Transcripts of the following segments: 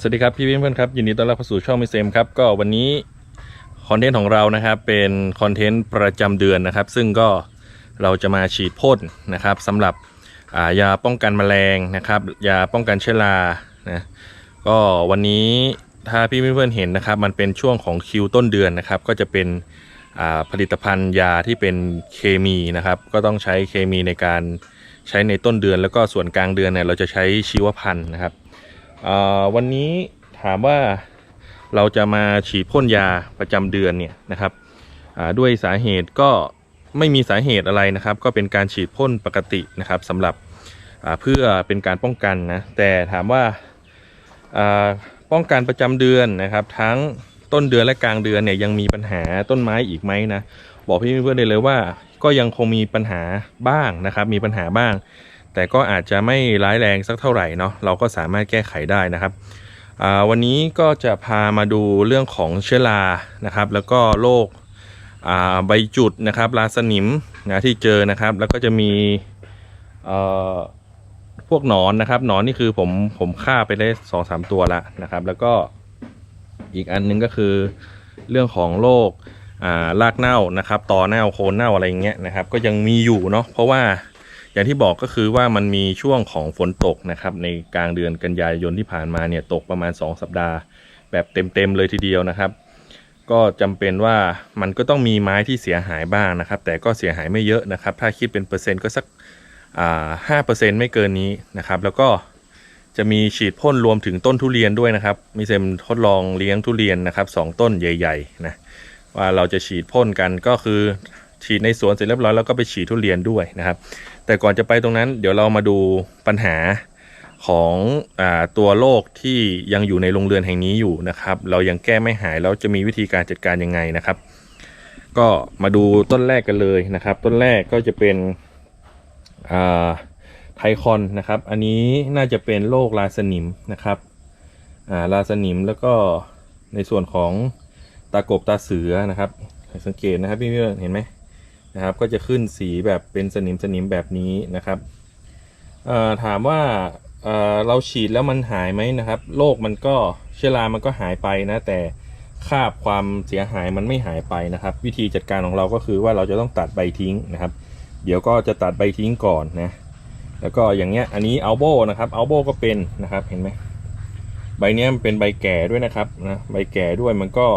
สวัสดีครับพี่เพื่อนครับยินดีต้อนรับเข้าสู่ช่องมิเซมครับก็วันนี้คอนเทนต์ของเรานะครับเป็นคอนเทนต์ประจำเดือนนะครับ ซึ่งก็เราจะมาฉีดพ่นนะครับสำหรับายาป้องกันแมลงนะครับยาป้องกันเชื้อรานะก็วันนี้ถ้าพี่เพื่อนเห็นนะครับ มันเป็นช่วงของคิวต้นเดือนนะครับ ก็จะเป็นผลิตภัณฑ์ยาที่เป็นเคมีนะครับ ก็ต้องใช้เคมีในการใช้ในต้นเดือน แล้วก็ส่วนกลางเดือนเนี่ยเราจะใช้ชีวพันธุ์นะครับ วันนี้ถามว่าเราจะมาฉีดพ่นยาประจำเดือนเนี่ยนะครับด้วยสาเหตุก็ไม่มีสาเหตุอะไรนะครับ ก็เป็นการฉีดพ่นปกตินะครับสำหรับเพื่อเป็นการป้องกันนะแต่ถามว่าป้องกันประจำเดือนนะครับ ทั้งต้นเดือนและกลางเดือนเนี่ยยังมีปัญหาต้นไม้อีกไหมนะบอกพี่เพื่อนได้เลยว่าก็ยังคงมีปัญหาบ้างนะครับ มีปัญหาบ้าง แต่ก็อาจจะไม่ร้ายแรงสักเท่าไหร่เนาะเราก็สามารถแก้ไขได้นะครับวันนี้ก็จะพามาดูเรื่องของเชื้อรานะครับ แล้วก็โรคใบจุดนะครับราสนิมนะที่เจอนะครับ แล้วก็จะมีพวกหนอนนะครับหนอนนี่คือผมผมฆ่าไปได้สองสามตัวละนะครับ แล้วก็อีกอันหนึงก็คือเรื่องของโรคอ่ารากเน่านะครับตอเน่าโคนเน่าอะไรอย่างเงี้ยนะครับ ก็ยังมีอยู่เนาะเพราะว่า อย่างที่บอกก็คือว่ามันมีช่วงของฝนตกนะครับ ในกลางเดือนกันยายนที่ผ่านมาเนี่ยตกประมาณ 2 สัปดาห์ แบบเต็มๆเลยทีเดียวนะครับ ก็จำเป็นว่ามันก็ต้องมีไม้ที่เสียหายบ้างนะครับ แต่ก็เสียหายไม่เยอะนะครับ ถ้าคิดเป็นเปอร์เซ็นต์ก็สักห้าเปอร์เซ็นต์ไม่เกินนี้นะครับ แล้วก็จะมีฉีดพ่นรวมถึงต้นทุเรียนด้วยนะครับมีเซมทดลองเลี้ยงทุเรียนนะครับสองต้นใหญ่ๆนะว่าเราจะฉีดพ่นกันก็คือ ฉีดในสวนเสร็จเรียบร้อยแล้วก็ไปฉีดทุเรียนด้วยนะครับ แต่ก่อนจะไปตรงนั้นเดี๋ยวเรามาดูปัญหาของอตัวโรคที่ยังอยู่ในโรงเรือนแห่งนี้อยู่นะครับ เรายังแก้ไม่หายแล้วจะมีวิธีการจัดการยังไงนะครับ ก็มาดูต้นแรกกันเลยนะครับ ต้นแรกก็จะเป็นไทคอนนะครับ อันนี้น่าจะเป็นโรคลาสนิมนะครับาลาสนิมแล้วก็ในส่วนของตากบตาเสือนะครับสังเกตนะครับพี่เพื่อนเห็นไหม นะครับ ก็จะขึ้นสีแบบเป็นสนิมสนิมแบบนี้นะครับเอ่อถามว่าเอ่อเราฉีดแล้วมันหายไหมนะครับโรคมันก็เชื้อรามันก็หายไปนะ แต่คาบความเสียหายมันไม่หายไปนะครับ วิธีจัดการของเราก็คือว่าเราจะต้องตัดใบทิ้งนะครับ เดี๋ยวก็จะตัดใบทิ้งก่อนนะแล้วก็อย่างเงี้ยอันนี้อัลโบนะครับอัลโบก็เป็นนะครับเห็นไหมใบเนี้ยมันเป็นใบแก่ด้วยนะครับนะใบแก่ด้วยมันก็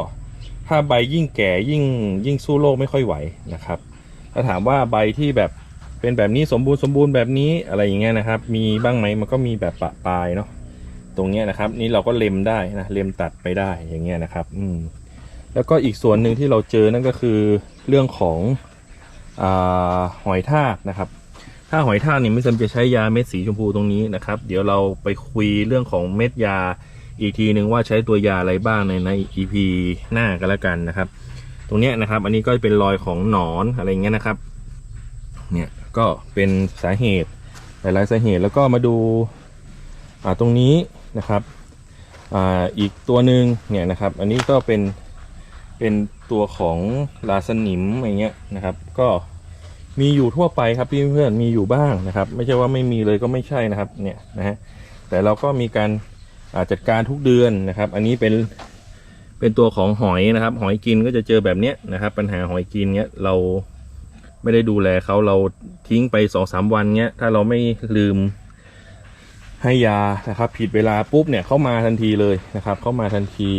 ถ้าใบยิ่งแก่ยิ่งยิ่งสู้โรคไม่ค่อยไหวนะครับ ถ้าถามว่าใบที่แบบเป็นแบบนี้สมบูรณ์สมบูรณ์แบบนี้อะไรอย่างเงี้ยนะครับ มีบ้างไหมมันก็มีแบบปะปลายเนาะตรงเนี้ยนะครับ นี่เราก็เล็มได้นะเล็มตัดไปได้อย่างเงี้ยนะครับ อืมแล้วก็อีกส่วนหนึ่งที่เราเจอนั่นก็คือเรื่องของอหอยทากนะครับ ถ้าหอยทากเนี่ยไม่จำจะใช้ยาเม็ดสีชมพูตรงนี้นะครับ เดี๋ยวเราไปคุยเรื่องของเม็ดยาอีกทีหนึ่งว่าใช้ตัวยาอะไรบ้างในใน EP หน้ากันแล้วกันนะครับ ตรงเนี้ยนะครับ อันนี้ก็เป็นรอยของหนอนอะไรเงี้ยนะครับ เนี่ยก็เป็นสาเหตุหลายๆสาเหตุแล้วก็มาดูอ่าตรงนี้นะครับอ่าอีกตัวหนึ่งเนี่ยนะครับ อันนี้ก็เป็นเป็นตัวของลาสนิมอะไรเงี้ยนะครับ ก็มีอยู่ทั่วไปครับพี่เพื่อนมีอยู่บ้างนะครับ ไม่ใช่ว่าไม่มีเลยก็ไม่ใช่นะครับเนี่ยนะฮะแต่เราก็มีการาจัดการทุกเดือนนะครับ อันนี้เป็น เป็นตัวของหอยนะครับ หอยกินก็จะเจอแบบเนี้ยนะครับ ปัญหาหอยกินเนี้ยเราไม่ได้ดูแลเขาเราทิ้งไปสองสามวันเนี้ยถ้าเราไม่ลืมให้ยานะครับ ผิดเวลาปุ๊บเนี่ยเข้ามาทันทีเลยนะครับ เข้ามาทันที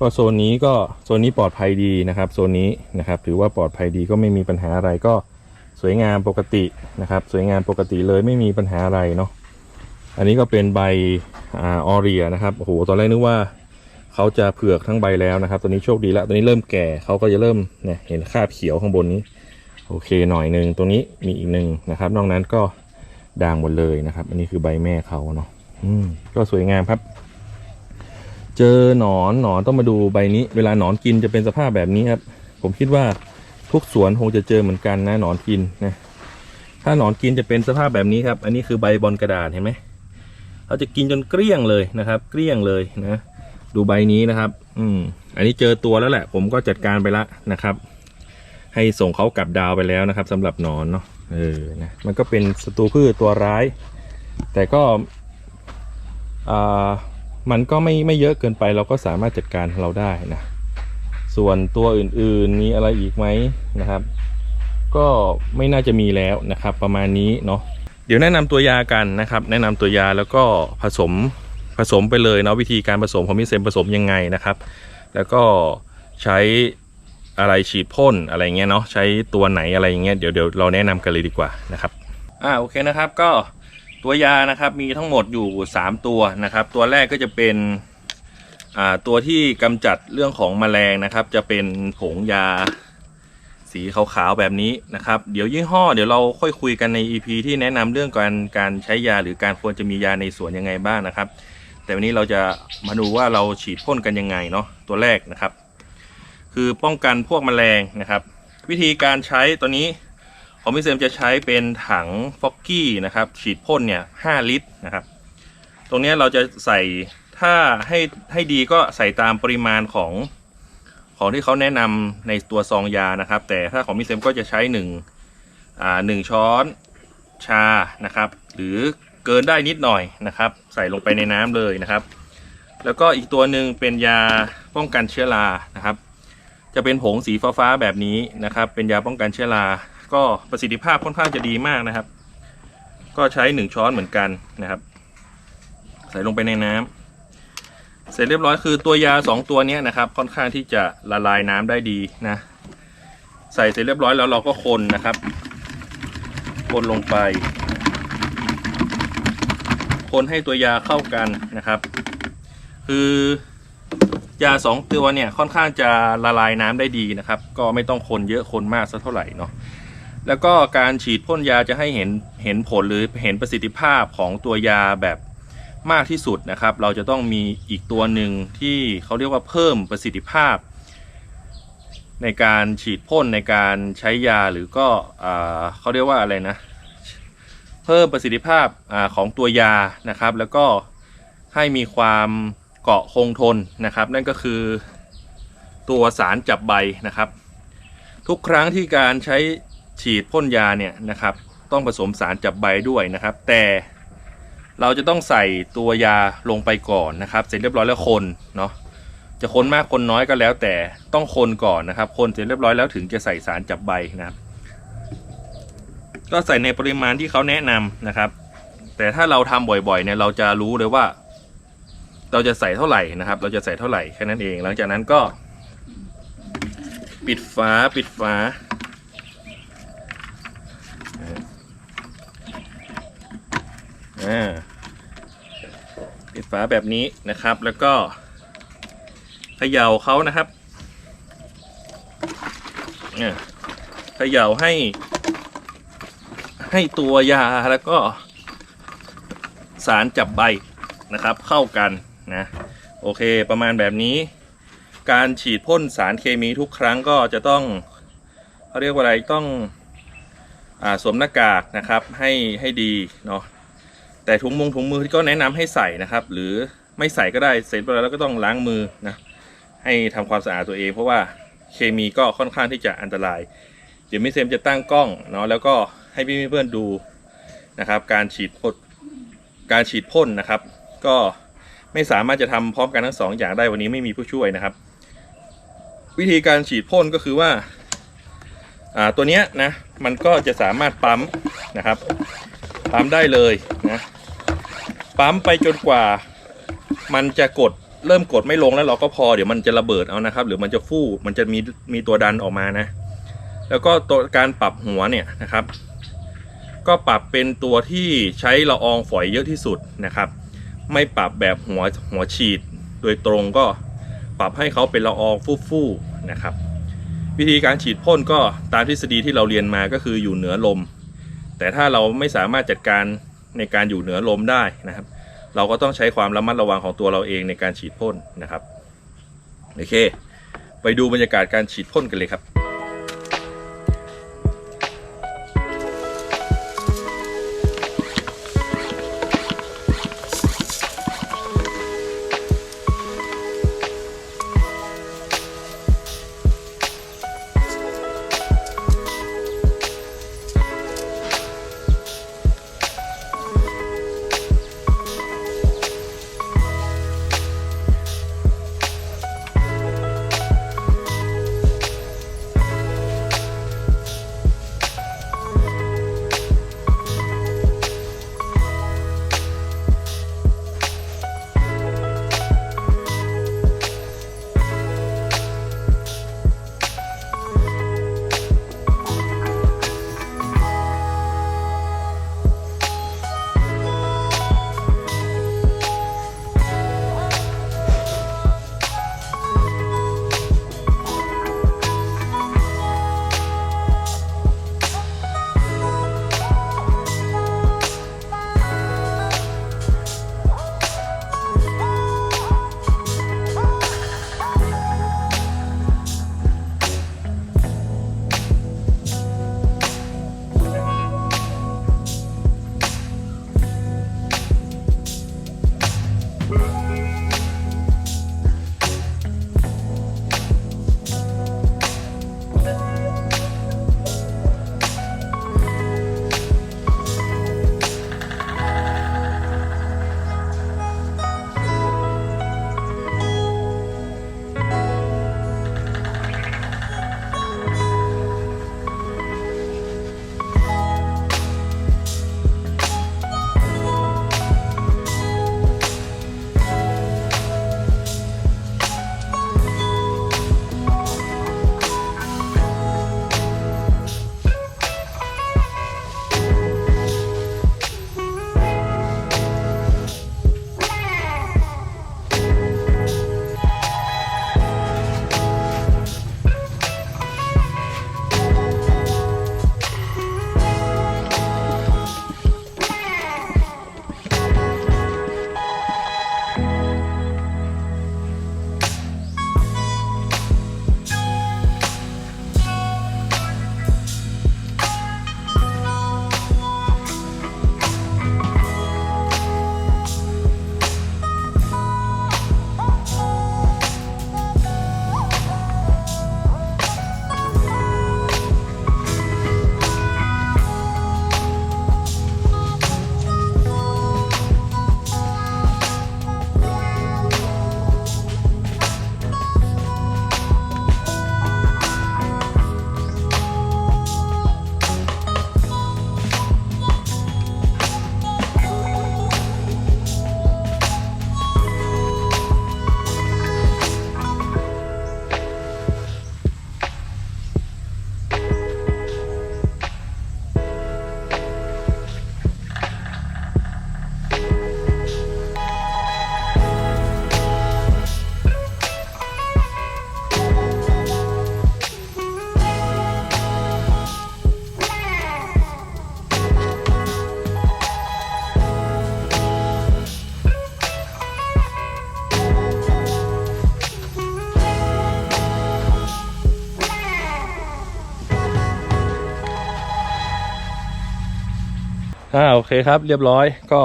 ก็โซนนี้ก็โซนนี้ปลอดภัยดีนะครับ โซนนี้นะครับ ถือว่าปลอดภัยดีก็ไม่มีปัญหาอะไรก็สวยงามปกตินะครับ สวยงามปกติเลยไม่มีปัญหาอะไรเนาะอันนี้ก็เป็นใบอาออเรียนะครับโอ้โหตอนแรกนึกว่า เขาจะเผือกทั้งใบแล้วนะครับ ตัวนี้โชคดีแล้วตัวนี้เริ่มแก่เขาก็จะเริ่มเนี่ยเห็นคราบเขียวข้างบนนี้ โอเคหน่อยหนึ่งตรงนี้มีอีกหนึ่งนะครับ นอกนั้นก็ด่างหมดเลยนะครับ อันนี้คือใบแม่เขาเนาะอืมก็สวยงามครับ เจอหนอนหนอนต้องมาดูใบนี้ เวลาหนอนกินจะเป็นสภาพแบบนี้ครับ ผมคิดว่าทุกสวนคงจะเจอเหมือนกันนะหนอนกินนะถ้าหนอนกินจะเป็นสภาพแบบนี้ครับ อันนี้คือใบบอลกระดาษเห็นไหมเขาจะกินจนเกลี้ยงเลยนะครับ เกลี้ยงเลยนะ ดูใบนี้นะครับ อืม อันนี้เจอตัวแล้วแหละ ผมก็จัดการไปละนะครับ ให้ส่งเขากลับดาวไปแล้วนะครับสำหรับหนอนเนาะ เออ นะ มันก็เป็นศัตรูพืชตัวร้าย แต่ก็ อ่า มันก็ไม่ไม่เยอะเกินไปเราก็สามารถจัดการเราได้นะ ส่วนตัวอื่นๆ มีอะไรอีกไหมนะครับ ก็ไม่น่าจะมีแล้วนะครับ ประมาณนี้เนาะ เดี๋ยวแนะนำตัวยากันนะครับ แนะนำตัวยาแล้วก็ผสม ผสมไปเลยเนาะวิธีการผสมของมิเซมผสมยังไงนะครับ แล้วก็ใช้อะไรฉีดพ่นอะไรเงี้ยเนาะใช้ตัวไหนอะไรอย่างเงี้ยเดี๋ยวเดี๋ยวเราแนะนำกันเลยดีกว่านะครับอ่าโอเคนะครับก็ตัวยานะครับมีทั้งหมดอยู่ 3 ตัวนะครับ ตัวแรกก็จะเป็นอ่าตัวที่กำจัดเรื่องของแมลงนะครับ จะเป็นผงยาสีขาวๆแบบนี้นะครับ เดี๋ยวยี่ห้อเดี๋ยวเราค่อยคุยกันใน EP ที่แนะนำเรื่องการการใช้ยาหรือการควรจะมียาในสวนยังไงบ้างนะครับ แต่วันนี้เราจะมาดูว่าเราฉีดพ่นกันยังไงเนาะตัวแรกนะครับ คือป้องกันพวกแมลงนะครับ วิธีการใช้ตัวนี้ของพี่เซมจะใช้เป็นถังฟอกกี้นะครับ ฉีดพ่นเนี่ย5ลิตรนะครับ ตรงนี้เราจะใส่ถ้าให้ให้ดีก็ใส่ตามปริมาณของของที่เขาแนะนำในตัวซองยานะครับ แต่ถ้าของพี่เซมก็จะใช้1อ่าหนึ่งช้อนชานะครับ หรือ เกินได้นิดหน่อยนะครับ ใส่ลงไปในน้ำเลยนะครับ แล้วก็อีกตัวหนึ่งเป็นยาป้องกันเชื้อรานะครับ จะเป็นผงสีฟ้าๆแบบนี้นะครับ เป็นยาป้องกันเชื้อราก็ประสิทธิภาพค่อนข้างจะดีมากนะครับ ก็ใช้หนึ่งช้อนเหมือนกันนะครับ ใส่ลงไปในน้ำเสร็จเรียบร้อยคือตัวยาสองตัวนี้นะครับ ค่อนข้างที่จะละลายน้ำได้ดีนะ ใส่เสร็จเรียบร้อยแล้วเราก็คนนะครับ คนลงไป คนให้ตัวยาเข้ากันนะครับ คือยาสองตัวเนี่ยค่อนข้างจะละลายน้ำได้ดีนะครับ ก็ไม่ต้องคนเยอะคนมากสักเท่าไหร่เนาะแล้วก็การฉีดพ่นยาจะให้เห็นเห็นผลหรือเห็นประสิทธิภาพของตัวยาแบบมากที่สุดนะครับ เราจะต้องมีอีกตัวหนึ่งที่เขาเรียกว่าเพิ่มประสิทธิภาพ ในการฉีดพ่นในการใช้ยาหรือก็อ่าเขาเรียกว่าอะไรนะ เพิ่มประสิทธิภาพอของตัวยานะครับ แล้วก็ให้มีความเกาะคงทนนะครับ นั่นก็คือตัวสารจับใบนะครับ ทุกครั้งที่การใช้ฉีดพ่นยาเนี่ยนะครับ ต้องผสมสารจับใบด้วยนะครับ แต่เราจะต้องใส่ตัวยาลงไปก่อนนะครับ เสร็จเรียบร้อยแล้วคนเนาะจะคนมากคนน้อยก็แล้วแต่ต้องคนก่อนนะครับ คนเสร็จเรียบร้อยแล้วถึงจะใส่สารจับใบนะครับ ก็ใส่ในปริมาณที่เขาแนะนำนะครับ แต่ถ้าเราทำบ่อยๆเนี่ยเราจะรู้เลยว่า เราจะใส่เท่าไหร่นะครับ เราจะใส่เท่าไหร่แค่นั้นเอง หลังจากนั้นก็ ปิดฝาปิดฝาปิดฝาแบบนี้นะครับ แล้วก็เขย่าเขานะครับอ่เขย่าให้ ให้ตัวยาแล้วก็สารจับใบนะครับ เข้ากันนะโอเค ประมาณแบบนี้ การฉีดพ่นสารเคมีทุกครั้งก็จะต้องเขาเรียกว่าอะไรต้องอสวมหน้ากากนะครับให้ให้ดีเนาะแต่ถุงมือถุงมือก็แนะนำให้ใส่นะครับ หรือไม่ใส่ก็ได้เสร็จไปแล้วก็ต้องล้างมือนะให้ทำความสะอาดตัวเอง เพราะว่าเคมีก็ค่อนข้างที่จะอันตราย เดี๋ยวมิเซมจะตั้งกล้องเนาะแล้วก็ ให้พี่เพื่อนดูนะครับ การฉีดพ่นการฉีดพ่นนะครับ ก็ไม่สามารถจะทำพร้อมกันทั้งสองอย่างได้วันนี้ไม่มีผู้ช่วยนะครับ วิธีการฉีดพ่นก็คือว่าอ่าตัวเนี้ยนะมันก็จะสามารถปั๊มนะครับปั๊มได้เลยนะปั๊มไปจนกว่ามันจะกดเริ่มกดไม่ลงแล้วเราก็พอเดี๋ยวมันจะระเบิดเอานะครับ หรือมันจะฟู่มันจะมีมีตัวดันออกมานะ แล้วก็ตัวการปรับหัวเนี่ยนะครับ ก็ปรับเป็นตัวที่ใช้ละอองฝอยเยอะที่สุดนะครับ ไม่ปรับแบบหัวหัวฉีด โดยตรงก็ปรับให้เขาเป็นละอองฟู่ๆนะครับ วิธีการฉีดพ่นก็ตามทฤษฎีที่เราเรียนมาก็คืออยู่เหนือลม แต่ถ้าเราไม่สามารถจัดการในการอยู่เหนือลมได้นะครับ เราก็ต้องใช้ความระมัดระวังของตัวเราเองในการฉีดพ่นนะครับโอเค ไปดูบรรยากาศการฉีดพ่นกันเลยครับ อ่าโอเคครับ เรียบร้อยก็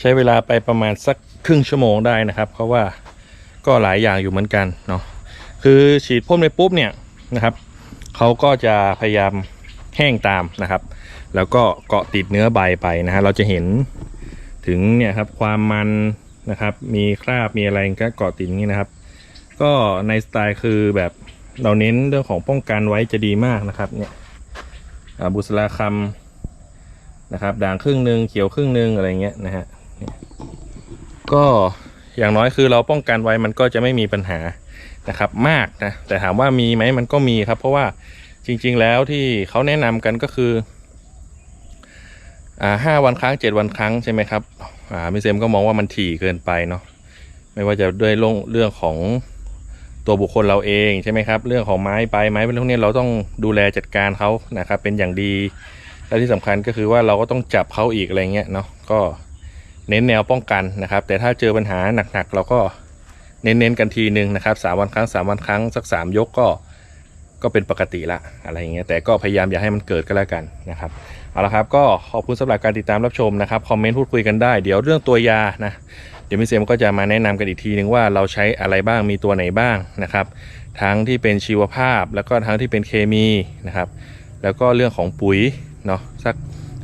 ใช้เวลาไปประมาณสักครึ่งชั่วโมงได้นะครับ เพราะว่าก็หลายอย่างอยู่เหมือนกันเนาะคือฉีดพ่นไปปุ๊บเนี่ยนะครับเขาก็จะพยายามแห้งตามนะครับ แล้วก็เกาะติดเนื้อใบไปนะฮะเราจะเห็นถึงเนี่ยครับความมันนะครับมีคราบมีอะไรก็เกาะติดอย่างนี้นะครับ ก็ในสไตล์คือแบบเราเน้นเรื่องของป้องกันไว้จะดีมากนะครับเนี่ยบุษราคำ นะครับด่างครึ่งหนึ่งเขียวครึ่งหนึ่งอะไรเงี้ยนะฮะเนี่ยก็อย่างน้อยคือเราป้องกันไว้มันก็จะไม่มีปัญหานะครับมากนะแต่ถามว่ามีไหมมันก็มีครับ เพราะว่าจริง ๆ แล้วที่เขาแนะนำกันก็คืออ่าห้าวันครั้งเจ็ดวันครั้งใช่ไหมครับอ่ามิเซมก็มองว่ามันถี่เกินไปเนาะไม่ว่าจะด้วยเรื่องของตัวบุคคลเราเองใช่ไหมครับ เรื่องของไม้ไปไม้เป็นพวกนี้เราต้องดูแลจัดการเขานะครับเป็นอย่างดี และที่สำคัญก็คือว่าเราก็ต้องจับเขาอีกอะไรเงี้ยเนาะก็เน้นแนวป้องกันนะครับ แต่ถ้าเจอปัญหาหนักๆ เราก็เน้นๆกันทีหนึ่งนะครับสามวันครั้งสามวันครั้งสักสามยกก็ก็เป็นปกติละอะไรเงี้ยแต่ก็พยายามอย่าให้มันเกิดก็แล้วกันนะครับเอาละครับก็ขอบคุณสำหรับการติดตามรับชมนะครับคอมเมนต์พูดคุยกันได้ เดี๋ยวเรื่องตัวยานะเดี๋ยวมิเซมก็จะมาแนะนำกันอีกทีนึงว่าเราใช้อะไรบ้างมีตัวไหนบ้างนะครับ ทั้งที่เป็นชีวภาพแล้วก็ทั้งที่เป็นเคมีนะครับ แล้วก็เรื่องของปุ๋ย เนาะสัก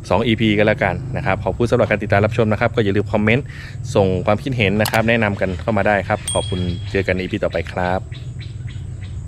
2 EP กันแล้วกันนะครับ ขอบคุณสำหรับการติดตามรับชมนะครับ ก็อย่าลืมคอมเมนต์ ส่งความคิดเห็นนะครับ แนะนำกันเข้ามาได้ครับ ขอบคุณเจอกันใน EP ต่อไปครับ